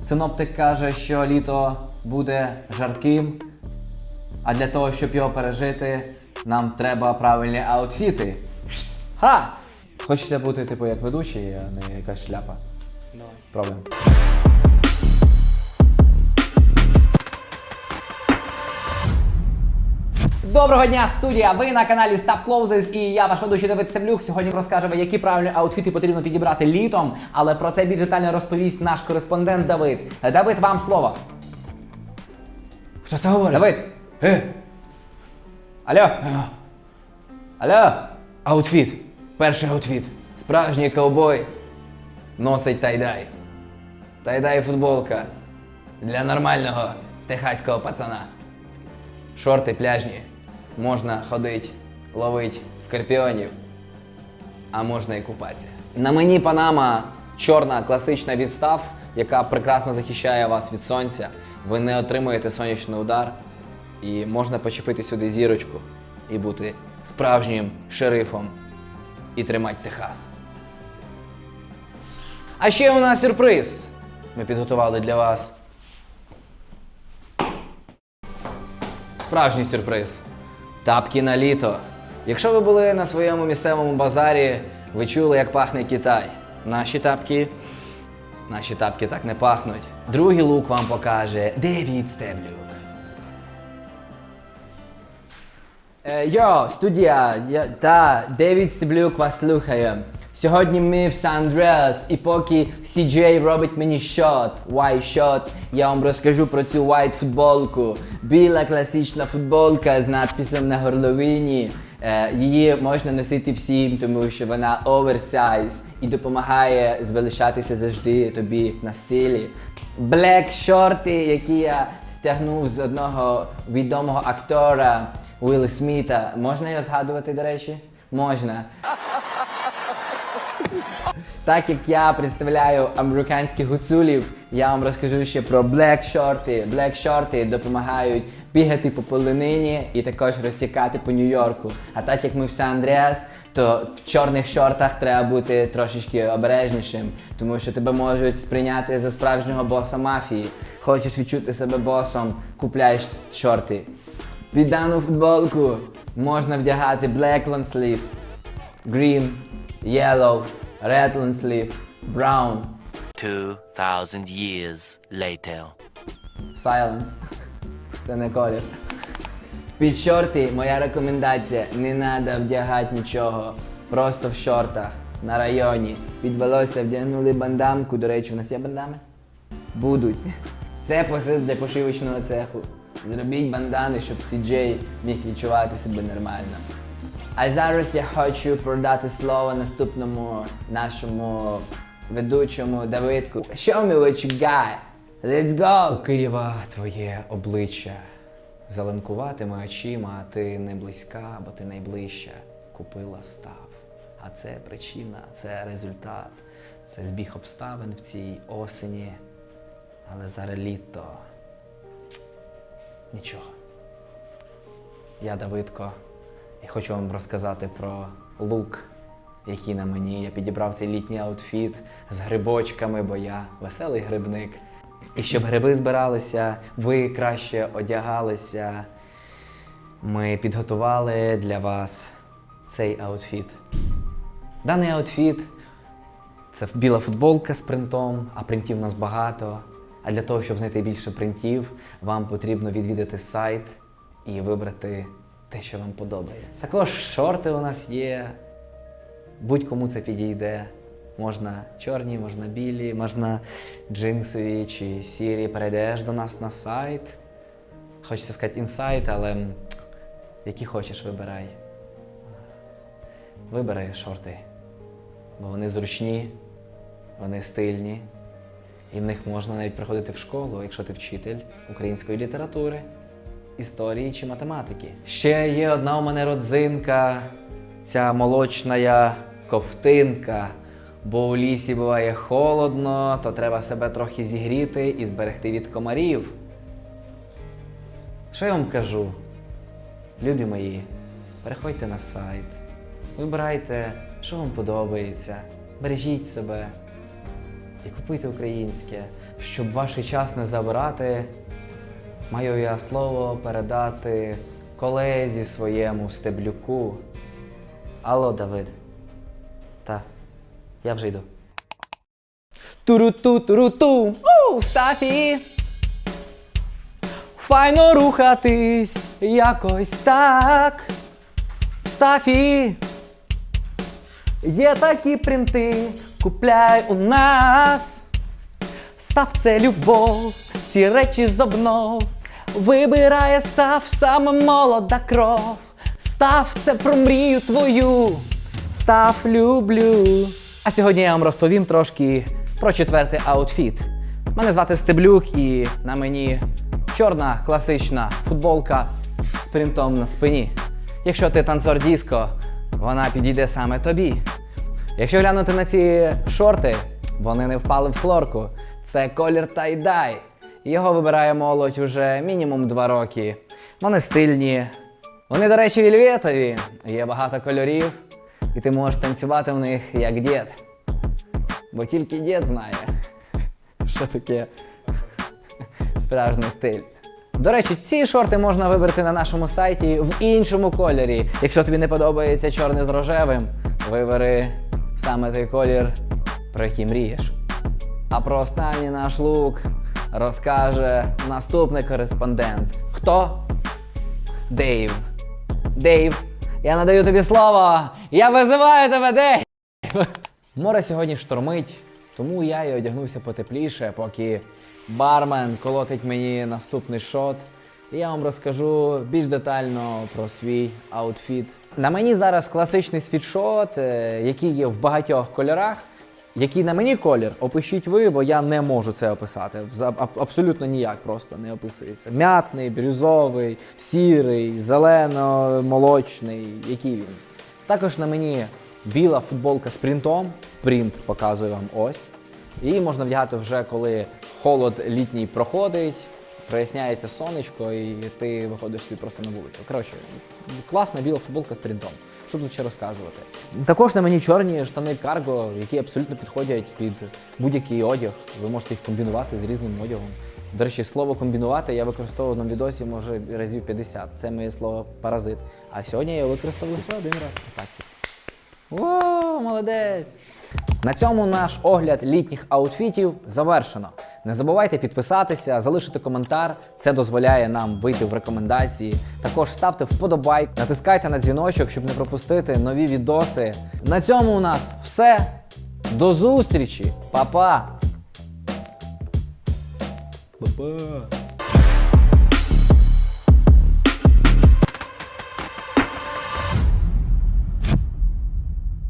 Синоптик каже, що літо буде жарким, а для того, щоб його пережити, нам треба правильні аутфіти. Ха! Хочеться бути, типу, як ведучий, а не якась шляпа. Давай. Пробуємо. Доброго дня, студія! Ви на каналі Stop Closes і я ваш ведучий Давид Стеблюк. Сьогодні розкажемо, які правильні аутфіти потрібно підібрати літом, але про це більш детально розповість наш кореспондент Давид. Е, Давид, вам слово. Хто це говорить? Давид. Е, Алло. Алло. аутфіт. Перший аутфіт. Справжній ковбой носить тайдай. Тайдай футболка для нормального техаського пацана. Шорти пляжні. Можна ходить, ловить скорпіонів, а можна і купатися. На мені панама чорна класична відстав, яка прекрасно захищає вас від сонця. Ви не отримуєте сонячний удар, і можна почепити сюди зірочку і бути справжнім шерифом і тримати Техас. А ще у нас сюрприз. Ми підготували для вас. Справжній сюрприз. Тапки на літо. Якщо ви були на своєму місцевому базарі, ви чули, як пахне Китай. Наші тапки. Наші тапки так не пахнуть. Другий лук вам покаже Девід Стеблюк. Е, Йо, студія, я, та, Девід Стеблюк вас слухає. Сьогодні ми в Сан-Андреас, і поки CJ робить мені шот, white shot, я вам розкажу про цю white футболку. Біла класична футболка з надписом на горловині. Е, її можна носити всім, тому що вона оверсайз і допомагає звеличатися завжди тобі на стилі. Блек шорти, які я стягнув з одного відомого актора Уілла Сміта. Можна його згадувати, до речі? Можна. Так як я представляю американських гуцулів, я вам розкажу ще про блек шорти. Блек шорти допомагають бігати по полонині і також розсікати по Нью-Йорку. А так як ми в Сан-Андріас, то в чорних шортах треба бути трошечки обережнішим, тому що тебе можуть сприйняти за справжнього боса мафії. Хочеш відчути себе босом, купляєш шорти. Під дану футболку можна вдягати black long sleeve, green, yellow, red long sleeve, brown, 2,000 years later. silence. Це не колір. Під шорти моя рекомендація: не треба вдягати нічого. Просто в шортах, на районі. Під волосся вдягнули бандамку. До речі, у нас є бандами? Будуть. Це посил для пошивочного цеху. Зробіть бандани, щоб CJ міг відчувати себе нормально. А зараз я хочу продати слово наступному нашому ведучому Давидку. Show me what you got. Let's go! У Києва твоє обличчя заленкуватиме очима, а ти не близька, бо ти найближча. Купила став. А це причина, це результат, це збіг обставин в цій осені. Але зараз літо. Нічого. Я Давидко і хочу вам розказати про лук, який на мені. Я підібрав цей літній аутфіт з грибочками, бо я веселий грибник. І щоб гриби збиралися, ви краще одягалися. Ми підготували для вас цей аутфіт. Даний аутфіт це біла футболка з принтом, а принтів у нас багато. А для того, щоб знайти більше принтів, вам потрібно відвідати сайт і вибрати те, що вам подобається. Також шорти у нас є. Будь-кому це підійде. Можна чорні, можна білі, можна джинсові чи сірі. Перейдеш до нас на сайт. Хочеться сказати інсайт, але які хочеш, вибирай. Вибирай шорти, бо вони зручні, вони стильні. І в них можна навіть приходити в школу, якщо ти вчитель української літератури, історії чи математики. Ще є одна у мене родзинка, ця молочна ковтинка. Бо у лісі буває холодно, то треба себе трохи зігріти і зберегти від комарів. Що я вам кажу? Любі мої, переходьте на сайт, вибирайте, що вам подобається, бережіть себе і купуйте українське, щоб ваш час не забирати. Маю я слово передати колезі своєму стеблюку. Алло, Давид. Та, я вже йду. Туру-ту, туру-ту, у Стафі. Файно рухатись якось так. В Стафі. Є такі принти, купляй у нас. Став це любов, ці речі з обнов. Вибирає став саме молода кров. Став це про мрію твою. Став люблю. А сьогодні я вам розповім трошки про четвертий аутфіт. Мене звати Стеблюк і на мені чорна класична футболка з принтом на спині. Якщо ти танцор диско, вона підійде саме тобі. Якщо глянути на ці шорти, вони не впали в хлорку. Це колір тайдай. Його вибирає молодь уже мінімум 2 роки. Вони стильні. Вони, до речі, вільветові. Є багато кольорів, і ти можеш танцювати в них як дід. Бо тільки дід знає, що таке справжній стиль. До речі, ці шорти можна вибрати на нашому сайті в іншому кольорі. Якщо тобі не подобається чорний з рожевим, вибери саме той колір, про який мрієш. А про останній наш лук розкаже наступний кореспондент. Хто? Дейв. Дейв, я надаю тобі слово. Я визиваю тебе, Дейв. Море сьогодні штормить, тому я і одягнувся потепліше, поки бармен колотить мені наступний шот. Я вам розкажу більш детально про свій аутфіт. На мені зараз класичний світшот, е, який є в багатьох кольорах. Який на мені колір, опишіть ви, бо я не можу це описати. Абсолютно ніяк просто не описується. М'ятний, бірюзовий, сірий, зелено-молочний, який він. Також на мені біла футболка з принтом. Принт показую вам ось. Її можна вдягати вже коли холод літній проходить, проясняється сонечко, і ти виходиш собі просто на вулицю. Коротше, класна біла футболка з принтом. Що тут ще розказувати? Також на мені чорні штани карго, які абсолютно підходять під будь-який одяг. Ви можете їх комбінувати з різним одягом. До речі, слово комбінувати я використовував на відосі може разів 50. Це моє слово паразит. А сьогодні я використав лише один раз. Так. О, молодець! На цьому наш огляд літніх аутфітів завершено. Не забувайте підписатися, залишити коментар. Це дозволяє нам вийти в рекомендації. Також ставте вподобайк, натискайте на дзвіночок, щоб не пропустити нові відоси. На цьому у нас все. До зустрічі! Па-па! Па-па!